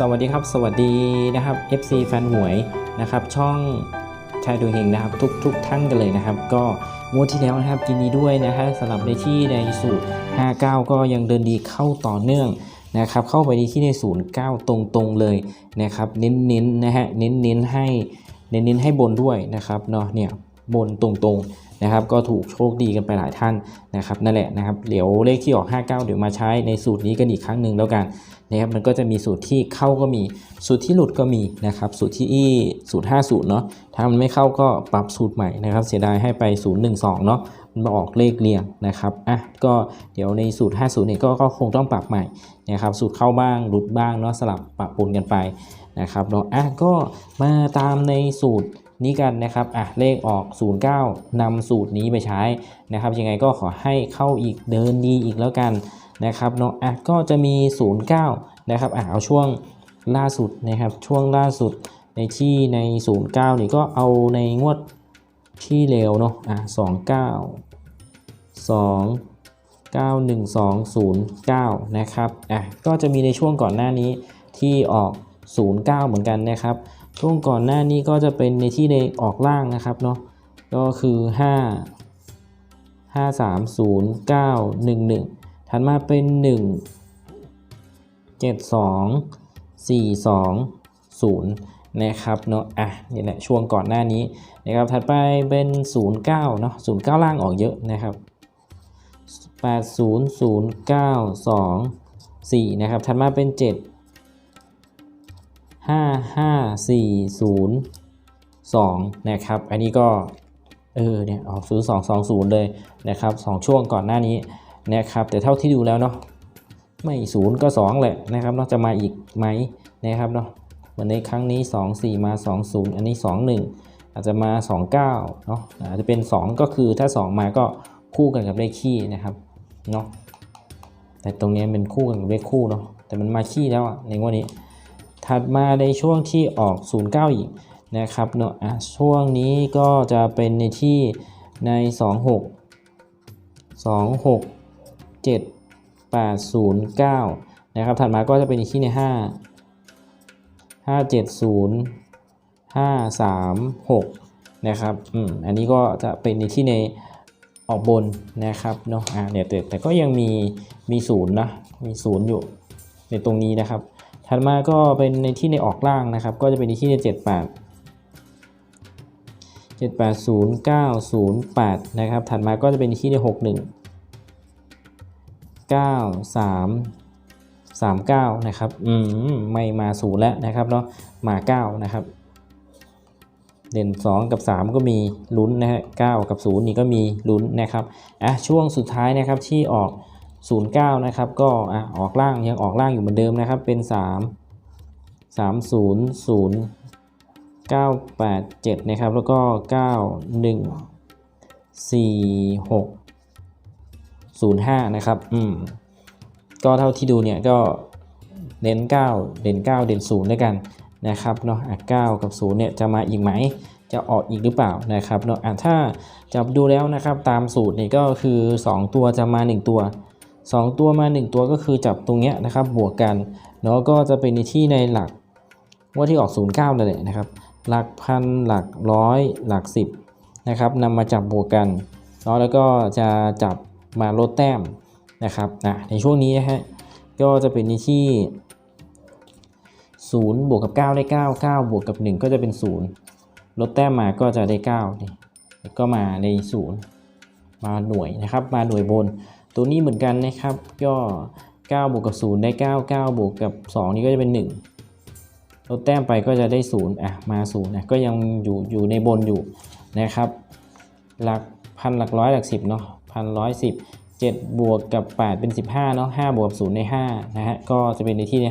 สวัสดีครับ สวัสดีนะครับ FC แฟนหวยนะครับ ช่องชายดูเฮงนะครับ ทุกทุกท่านกันเลยนะครับ ก็งวดที่แล้วนะครับยินดีด้วยนะฮะสำหรับในที่ในสูตร59 ก็ยังเดินดีเข้าต่อเนื่องนะครับ เข้าไปในที่ในศูนย์9ตรงๆเลยนะครับ เน้นๆนะฮะเน้นๆให้เน้นๆให้บนด้วยนะครับเนาะเนี่ยบนตรงๆ นะครับก็ถูกโชคดีกันไปหลายท่านนะครับนั่นแหละนะครับเดี๋ยวเลขที่ออก 59 เดี๋ยวมาใช้ในสูตรนี้กันอีกครั้งหนึ่งแล้วกันนะครับมันก็จะมีสูตรที่เข้าก็มี สูตรที่หลุดก็มีนะครับสูตรที่อีสูตร5สูตรเนาะถ้ามันไม่เข้าก็ปรับสูตรใหม่นะครับเสียดายให้ไป 0 1 2 เนาะมันมาออกเลขเรียงนะครับอะก็เดี๋ยวในสูตร5สูตรเนี่ยก็ก็คงต้องปรับใหม่นะครับสูตรเข้าบ้างหลุดบ้างเนาะสลับปรับปนกันไปนะครับเนาะอะก็มาตามในสูตร นี้กันนะครับอะเลขออก 09นำสูตรนี้ไปใช้นะครับ ยังไงก็ขอให้เข้าอีกเดินดีอีกแล้วกันนะครับเนาะอะก็จะมี 09 นะครับอะเอาช่วงล่าสุดนะครับช่วงล่าสุดในที่ใน 09 นี่ก็เอาในงวดที่เร็วเนาะอะ29 2 9 1 2 0 9นะครับ อะ ก็จะมีในช่วงก่อนหน้านี้ที่ออก 09 เหมือนกันนะครับ ช่วงก่อนหน้านี้ก็จะเป็นในที่ในออกล่างนะครับเนาะก็คือ 5 5 3 0 9 1 1 ถัดมาเป็น 1 7 2 4 2 0 นะครับเนาะอะนี่แหละช่วงก่อนหน้านี้นะครับถัดไปเป็น 0 9เนาะ0 9 ล่างออกเยอะนะครับ 8 0 0 9 2 4 นะครับถัดมาเป็น 7 5 5 4 0 2นะครับ อันนี้ก็เออเนี่ยออก 0 2 2 0 เลยนะครับ 2 ช่วงก่อนหน้านี้นะครับ แต่เท่าที่ดูแล้วเนาะไม่ศูนย์ก็2แหละนะครับเนาะจะมาอีกไหมนะครับเนาะเหมือนในครั้งนี้ 2 4 มา 2 0 อันนี้ 2 1อาจจะมา 2 9เนาะอาจจะเป็น 2 ก็คือถ้า 2 มาก็คู่กันกับเลขขี้นะครับเนาะแต่ตรงนี้เป็นคู่กันกับเลขคู่เนาะแต่มันมาขี้แล้วอะในงวดนี้ ถัดมาในช่วงที่ออก 09 อีกนะครับเนาะช่วงนี้ก็จะเป็นในที่ใน 26 26 7 8 0 9นะครับถัดมาก็จะเป็นในที่ใน 5 5 7 0 5 3 6นะครับอืมอันนี้ก็จะเป็นในที่ในออกบนนะครับเนาะอะเดี๋ยแต่แต่ก็ยังมีมีศูนย์นะมีศูนย์อยู่ในตรงนี้นะครับ ถัดมาก็เป็นในที่ในออกล่างนะครับ ก็จะเป็นในที่ใน 78 780908 นะครับ ถัดมาก็จะเป็นที่ใน 61 93 39 นะครับ อืม ไม่มาศูนย์แล้วนะครับเนาะ มา 9 นะครับ เด่น 2 กับ 3 ก็มีลุ้นนะฮะ 9 กับ 0 นี่ก็มีลุ้นนะครับ อะ ช่วงสุดท้ายนะครับที่ออก 09 นะครับ ก็อะออกล่างยังออกล่างอยู่เหมือนเดิมนะครับ เป็น 3 3 0 0 9 8 7 นะครับ แล้วก็ 9 1 4 6 0 5 นะครับ อืม ก็เท่าที่ดูเนี่ยก็เน้น 9 เด่น 9 เด่น 0 ด้วยกันนะครับเนาะอะ9กับ 0 เนี่ยจะมาอีกไหม จะออกอีกหรือเปล่านะครับเนาะอะถ้าจับดูแล้วนะครับตามสูตรนี่ก็คือ 2 ตัวจะมา 1 ตัว 2 ตัวมา 1 ตัวก็คือจับตรงเนี้ยนะครับบวกกันเนาะก็จะเป็นในที่ในหลักว่าที่ออก 09นั่นแหละนะครับ หลักพันหลักร้อยหลักสิบนะครับนำมาจับบวกกันเนาะแล้วก็จะจับมาลดแต้มนะครับนะในช่วงนี้นะฮะก็จะเป็นในที่0บวกกับ 9 ได้ 9 9 บวกกับ 1 ก็จะเป็น 0 ลดแต้มมาก็จะได้9นี่ก็มาใน 0 มาหน่วยนะครับ มาหน่วยบน ตัวนี้เหมือนกันนะครับ ก็9บวกกับ0ได้9 9บวกกับ 2 นี่ก็จะเป็น 1ลดแต้มไปก็จะได้ 0 อะ มา0นะก็ยังอยู่อยู่ในบนอยู่นะครับ หลักพันหลักร้อยหลักสิบเนาะพันร้อยสิบเจ็ดบวกกับ 8 เป็น 15เนาะ5บวกกับ0ใน5นะฮะ ก็จะเป็นในที่ใน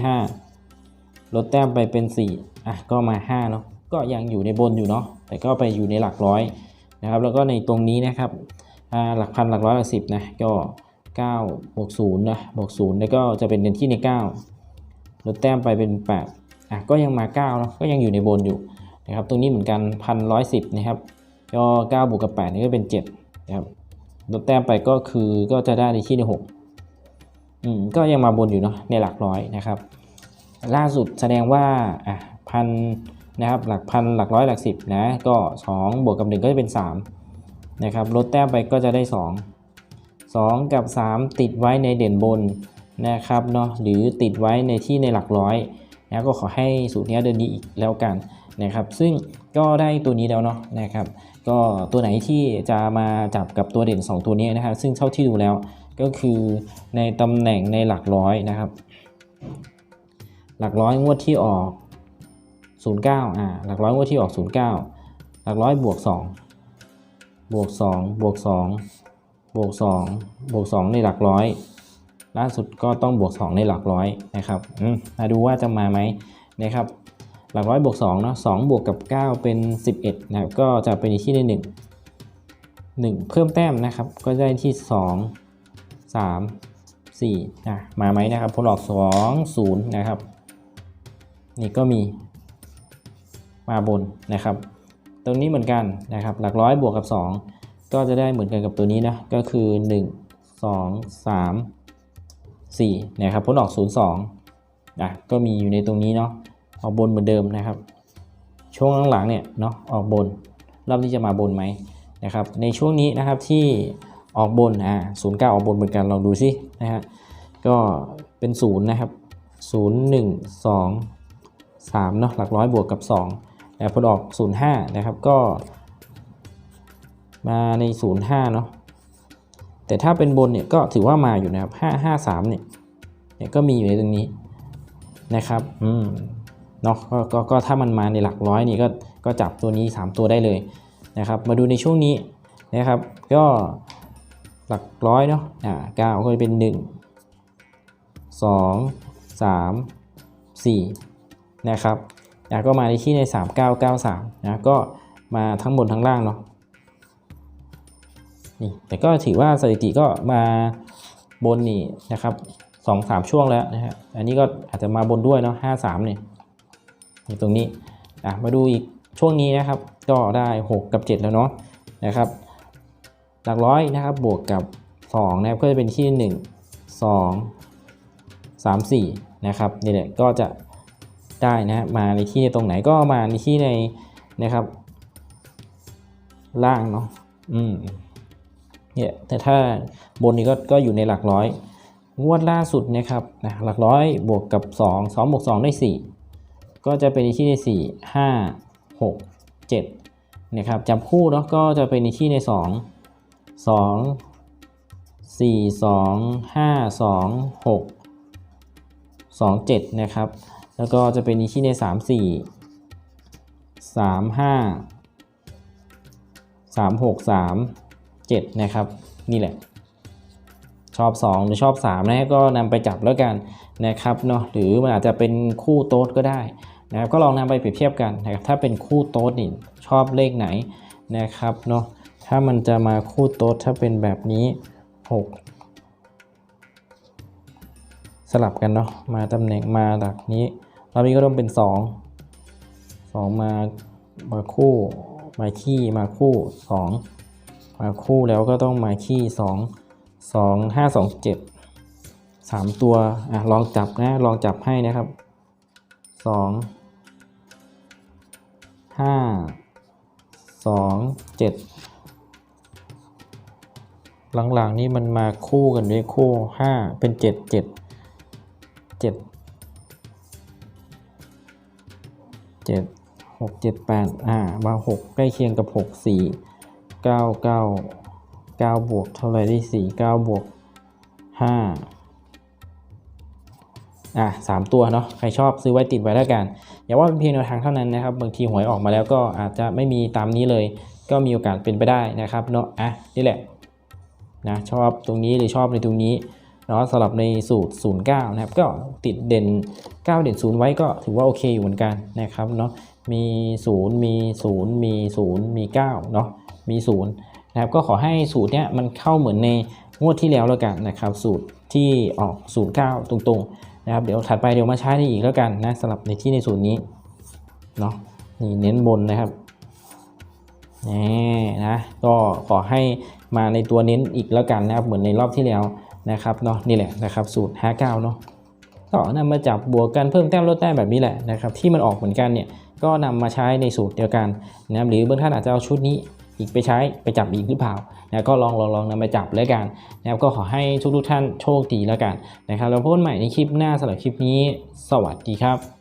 5 ลดแต้มไปเป็น 4 อะ ก็มา5เนาะ ก็ยังอยู่ในบนอยู่เนาะ แต่ก็ไปอยู่ในหลักร้อยนะครับ แล้วก็ในตรงนี้นะครับอ่าหลักพันหลักร้อยหลักสิบนะ ก็ 9บวก0นะบวก0แล้วก็จะเป็นในที่ใน 9 ลดแต้มไปเป็น 8 อะ ก็ยังมา9เนาะก็ยังอยู่ในบนอยู่นะครับ ตรงนี้เหมือนกันพันร้อยสิบนะครับ ก็9บวกกับ 8 นี่ก็เป็น7นะครับ ลดแต้มไปก็คือก็จะได้ในที่ใน 6 อืม ก็ยังมาบนอยู่เนาะในหลักร้อยนะครับ ล่าสุดแสดงว่า อะพันนะครับ หลักพันหลักร้อยหลักสิบนะ ก็ 2 บวกกับ 1 ก็จะเป็น 3 นะครับ ลดแต้มไปก็จะได้ 2 2 กับ 3 ติดไว้ในเด่นบนนะครับเนาะหรือติดไว้ในที่ในหลักร้อยนะก็ขอให้สูตรนี้เดินดีอีกแล้วกันนะครับซึ่งก็ได้ตัวนี้แล้วเนาะนะครับก็ตัวไหนที่จะมาจับกับตัวเด่น 2 ตัวนี้นะครับซึ่งเท่าที่ดูแล้วก็คือในตำแหน่งในหลักร้อยนะครับ หลักร้อยงวดที่ออก 09อ่าหลักร้อยงวดที่ออก 09 หลักร้อยบวก 2 บวก 2 บวก 2 บวก2บวก2ในหลักร้อย ล่าสุดก็ต้องบวก 2 ในหลักร้อยนะครับมาดูว่าจะมาไหมนะครับหลักร้อยบวก2เนาะ2บวกกับ 9 เป็น 11นะครับก็จะเป็นที่ใน1 1 เพิ่มแต้มนะครับก็ได้ที่ 2 3 4นะมาไหมนะครับผลออก2 0นะครับนี่ก็มีมาบนนะครับ ตรงนี้เหมือนกันนะครับหลักร้อยบวกกับ 2 ก็จะได้เหมือนกันกับตัวนี้นะ ก็คือ 1 2 3 4 นะครับผลออก 0 2นะก็มีอยู่ในตรงนี้เนาะออกบนเหมือนเดิมนะครับ ช่วงหลังๆเนี่ยเนาะออกบน รอบนี้จะมาบนไหมนะครับ ในช่วงนี้นะครับที่ออกบนอ่าศูนย์เก้าออกบนเหมือนกันลองดูสินะฮะก็เป็นศูนย์นะครับศูนย์หนึ่งสองสามเนาะหลักร้อยบวกกับสองแล้วพอออกศูนย์ห้านะครับก็ มาในศูนย์ห้าเนาะแต่ถ้าเป็นบนเนี่ยก็ถือว่ามาอยู่นะครับห้าห้าสามเนี่ยเนี่ยก็มีอยู่ในตรงนี้นะครับอืมเนาะก็ก็ก็ถ้ามันมาในหลักร้อยนี่ก็ก็จับตัวนี้ 3 ตัวได้เลยนะครับ มาดูในช่วงนี้นะครับ ก็หลักร้อยเนาะอ่าเก้าก็จะเป็น 1 2 3 4 นะครับอะก็มาในที่ใน 3993นะก็มาทั้งบนทั้งล่างเนาะ นี่แต่ก็ถือว่าสถิติก็มาบนนี่นะครับสองสามช่วงแล้วนะฮะอันนี้ก็อาจจะมาบนด้วยเนาะห้าสามเนี่ยตรงนี้อะมาดูอีกช่วงนี้นะครับ ก็ได้ 6 กับ 7 แล้วเนาะนะครับ หลักร้อยนะครับบวกกับ2นะครับก็จะเป็นที่ 1 2 3 4นะครับนี่แหละก็จะได้นะมาในที่ตรงไหนก็มาในที่ในนะครับ ล่างเนาะอืม เนี่ยแต่ถ้าบนนี้ก็ก็อยู่ในหลักร้อย งวดล่าสุดนะครับนะหลักร้อยบวกกับ 2 2บวก2ได้ 4 ก็จะเป็นในที่ใน 4 5 6 7นะครับจับคู่เนาะก็จะเป็นในที่ใน 2 2 4 2 5 2 6 2 7 นะครับ แล้วก็จะเป็นในที่ใน 3 4 3 5 3 6 3 7 นะครับ นี่แหละ ชอบ 2 หรือชอบ 3 นะก็นำไปจับแล้วกันนะครับเนาะหรือมันอาจจะเป็นคู่โต๊ดก็ได้นะครับก็ลองนำไปเปรียบเทียบกันนะครับถ้าเป็นคู่โต๊ดนี่ชอบเลขไหนนะครับเนาะถ้ามันจะมาคู่โต๊ดถ้าเป็นแบบนี้ 6 สลับกันเนาะมาตำแหน่งมาหลักนี้รอบนี้ก็ต้องเป็น 2 2 มามาคู่มาขี้มาคู่ 2 มาคู่แล้วก็ต้องมาขี้2สองห้าสองเจ็ดสามตัวอะลองจับนะลองจับให้นะครับสองห้าสองเจ็ดหลังๆนี่มันมาคู่กันด้วยคู่ห้าเป็นเจ็ดเจ็ดเจ็ดเจ็ดหกเจ็ดแปดอ่ามาหกใกล้เคียงกับหกสี่ เก้าเก้า9บวกเท่าไรได้4 9บวก5อะ3ตัวเนาะใครชอบซื้อไว้ติดไว้แล้วกัน อย่าว่าเป็นเพียงแนวทางเท่านั้นนะครับ บางทีหวยออกมาแล้วก็อาจจะไม่มีตามนี้เลย ก็มีโอกาสเป็นไปได้นะครับเนาะอะนี่แหละนะชอบตรงนี้หรือชอบในตรงนี้เนาะสำหรับในสูตร 09 นะครับ ก็ติดเด่น 9 เด่น 0 ไว้ก็ถือว่าโอเคอยู่เหมือนกันนะครับเนาะมี 0 มี 0 มี 0 มี 9 เนาะ มี0นะครับก็ขอให้สูตรเนี้ยมันเข้าเหมือนในงวดที่แล้วแล้วกันนะครับ สูตรที่ออกศูนย์เก้าตรงๆนะครับเดี๋ยวถัดไปเดี๋ยวมาใช้ได้อีกแล้วกันนะสำหรับในที่ในสูตรนี้เนาะนี่เน้นบนนะครับนี่นะก็ขอให้มาในตัวเน้นอีกแล้วกันนะครับเหมือนในรอบที่แล้วนะครับเนาะนี่แหละนะครับสูตร 59 เนาะก็นำมาจับบวกกันเพิ่มแต้มลดแต้มแบบนี้แหละนะครับที่มันออกเหมือนกันเนี่ยก็นำมาใช้ในสูตรเดียวกันนะครับหรือบางท่านอาจจะเอาชุดนี้ อีกไปใช้ไปจับอีกหรือเปล่านะก็ลองลองลองนำไปจับแล้วกันนะครับก็ขอให้ทุกทุกท่านโชคดีแล้วกันนะครับแล้วพบกันใหม่ในคลิปหน้าสำหรับคลิปนี้ สวัสดีครับ